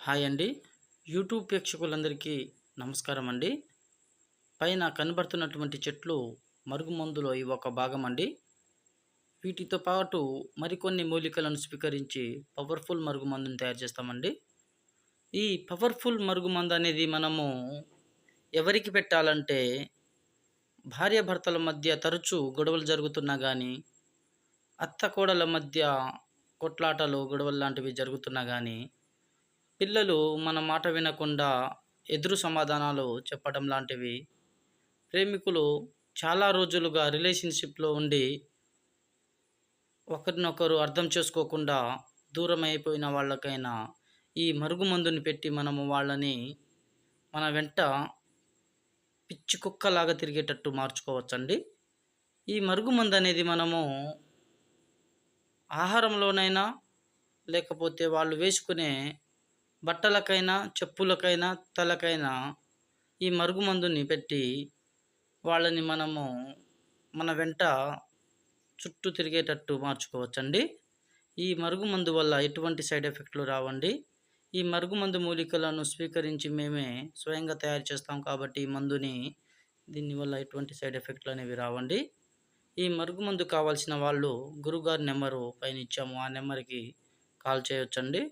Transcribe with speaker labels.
Speaker 1: Hi అండి. YouTube ప్రేక్షకులందరికీ నమస్కారం అండి. పైన కనబడుతున్నటువంటి చెట్లు మరుగుమందులో ఇవి ఒక భాగం అండి. వీటితో పాటు మరికొన్ని మూలికలను స్వీకరించి పవర్ఫుల్ మరుగుమందుని తయారు చేస్తామండి. ఈ పవర్ఫుల్ మరుగుమందు అనేది మనము ఎవరికి పెట్టాలంటే భార్యాభర్తల మధ్య తరచూ గొడవలు జరుగుతున్నా కానీ అత్త కోడల మధ్య కొట్లాటలు గొడవలు లాంటివి జరుగుతున్నా కానీ పిల్లలు మన మాట వినకుండా ఎదురు సమాధానాలు చెప్పడం లాంటివి ప్రేమికులు చాలా రోజులుగా రిలేషన్షిప్లో ఉండి ఒకరినొకరు అర్థం చేసుకోకుండా దూరం అయిపోయిన వాళ్ళకైనా ఈ మరుగుమందుని పెట్టి మనము వాళ్ళని మన వెంట పిచ్చి కుక్కలాగా తిరిగేటట్టు మార్చుకోవచ్చండి. ఈ మరుగుమందు అనేది మనము ఆహారంలోనైనా లేకపోతే వాళ్ళు వేసుకునే బట్టలకైనా చెప్పులకైనా తలకైనా ఈ మరుగుమందుని పెట్టి వాళ్ళని మనము మన వెంట చుట్టూ తిరిగేటట్టు మార్చుకోవచ్చండి. ఈ మరుగుమందు వల్ల ఎటువంటి సైడ్ ఎఫెక్ట్లు రావండి. ఈ మరుగుమందు మూలికలను స్వీకరించి మేమే స్వయంగా తయారు చేస్తాం కాబట్టి ఈ మందుని దీనివల్ల ఎటువంటి సైడ్ ఎఫెక్ట్లు అనేవి రావండి. ఈ మరుగుమందు కావాల్సిన వాళ్ళు గురుగారి నెంబరు పైన ఇచ్చాము. ఆ నెంబర్కి కాల్ చేయొచ్చండి.